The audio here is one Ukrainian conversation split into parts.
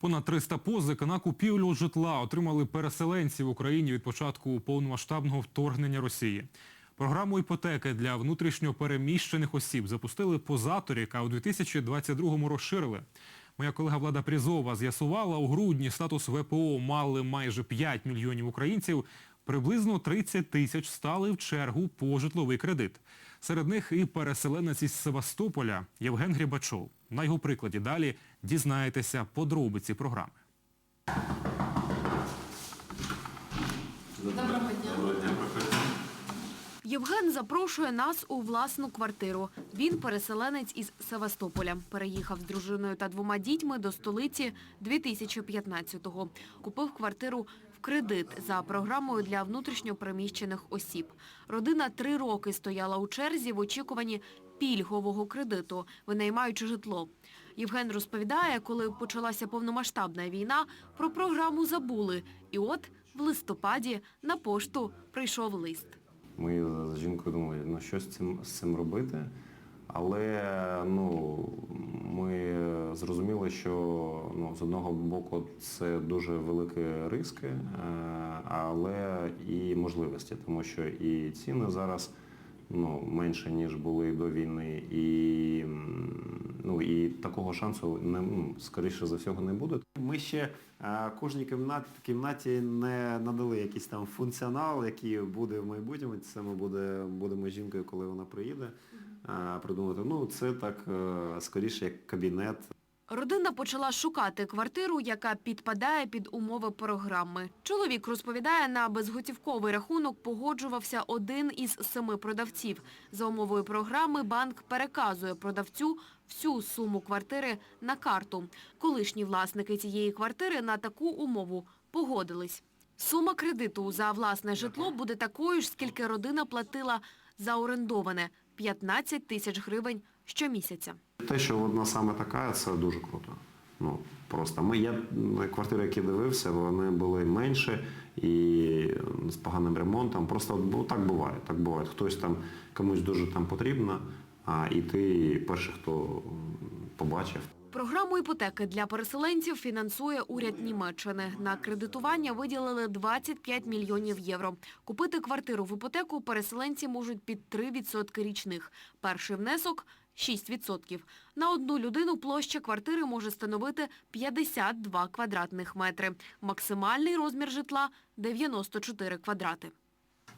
Понад 300 позик на купівлю житла отримали переселенці в Україні від початку повномасштабного вторгнення Росії. Програму іпотеки для внутрішньо переміщених осіб запустили позаторік, а у 2022-му розширили. Моя колега Влада Прізова з'ясувала, у грудні статус ВПО мали майже 5 мільйонів українців. Приблизно 30 тисяч стали в чергу по житловий кредит. Серед них і переселенець із Севастополя Євген Грібачов. На його прикладі далі дізнаєтеся подробиці програми. Євген запрошує нас у власну квартиру. Він переселенець із Севастополя. Переїхав з дружиною та двома дітьми до столиці 2015-го. Купив квартиру кредит за програмою для внутрішньопереміщених осіб. Родина три роки стояла у черзі в очікуванні пільгового кредиту, винаймаючи житло. Євген розповідає, коли почалася повномасштабна війна, про програму забули. І от в листопаді на пошту прийшов лист. Ми з жінкою думали, ну що з цим, з цим робити. Але ну, ми зрозуміли, що ну, з одного боку це дуже великі риски, е, але і можливості, тому що і ціни зараз ну, менше, ніж були до війни, і, ну, і такого шансу не, ну, скоріше за всього не буде. Ми ще е, кожній кімнаті, кімнаті не надали якийсь там функціонал, який буде в майбутньому. Це ми буде, будемо з жінкою, коли вона приїде, е, придумати. Ну, це так скоріше як кабінет. Родина почала шукати квартиру, яка підпадає під умови програми. Чоловік розповідає, на безготівковий рахунок погоджувався один із семи продавців. За умовою програми банк переказує продавцю всю суму квартири на карту. Колишні власники цієї квартири на таку умову погодились. Сума кредиту за власне житло буде такою ж, скільки родина платила за орендоване – 15 тисяч гривень щомісяця. Те, що одна саме така, це дуже круто. Ну, просто ми, я квартири, які дивився, вони були менше і з поганим ремонтом. Просто бо так буває. Так буває. Хтось там комусь дуже там потрібно, а і ти перший, хто побачив. Програму іпотеки для переселенців фінансує уряд Німеччини. На кредитування виділили 25 мільйонів євро. Купити квартиру в іпотеку переселенці можуть під 3% річних. Перший внесок – 6%. На одну людину площа квартири може становити 52 квадратних метри. Максимальний розмір житла – 94 квадрати.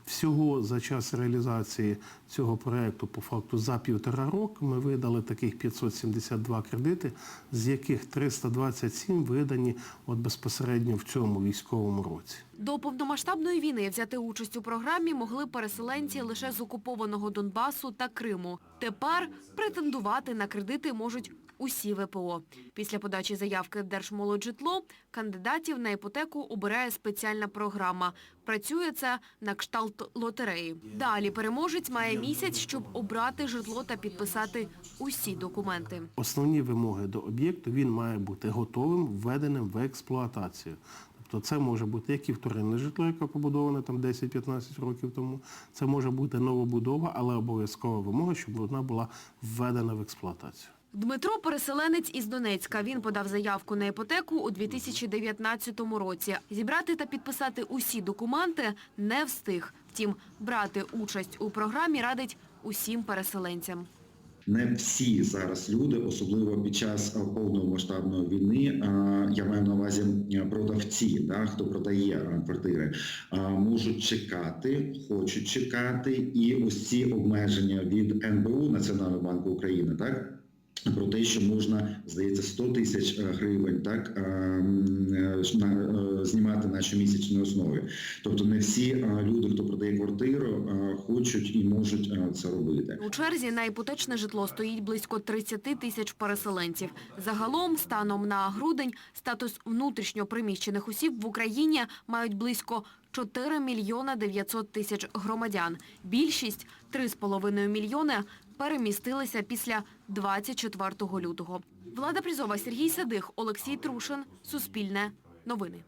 Всього за час реалізації цього проєкту, по факту за півтора року, ми видали таких 572 кредити, з яких 327 видані от безпосередньо в цьому військовому році. До повномасштабної війни взяти участь у програмі могли переселенці лише з окупованого Донбасу та Криму. Тепер претендувати на кредити можуть усі ВПО. Після подачі заявки в Держмолоджитло кандидатів на іпотеку обирає спеціальна програма. Працює це на кшталт лотереї. Далі переможець має місяць, щоб обрати житло та підписати усі документи. Основні вимоги до об'єкту він має бути готовим, введеним в експлуатацію. Тобто це може бути як і вторинне житло, яке побудоване там 10-15 років тому. Це може бути новобудова, але обов'язкова вимога, щоб вона була введена в експлуатацію. Дмитро – переселенець із Донецька. Він подав заявку на іпотеку у 2019 році. Зібрати та підписати усі документи не встиг. Втім, брати участь у програмі радить усім переселенцям. Не всі зараз люди, особливо під час повномасштабної війни, я маю на увазі е, продавці, да, хто продає квартири, можуть чекати, хочуть чекати, і ось ці обмеження від НБУ Національного банку України, так. Про те, що можна, здається, 100 тисяч е, гривень так, е, е, знімати на щомісячній основі. Тобто не всі люди, хто продає квартиру, хочуть і можуть це робити. У черзі на іпотечне житло стоїть близько 30 тисяч переселенців. Загалом, станом на грудень, статус внутрішньо приміщених осіб в Україні мають близько 4 мільйона 900 тисяч громадян. Більшість – 3,5 мільйони – перемістилися після 24 лютого. Влада Прізова, Сергій Садих, Олексій Трушин. Суспільне. Новини.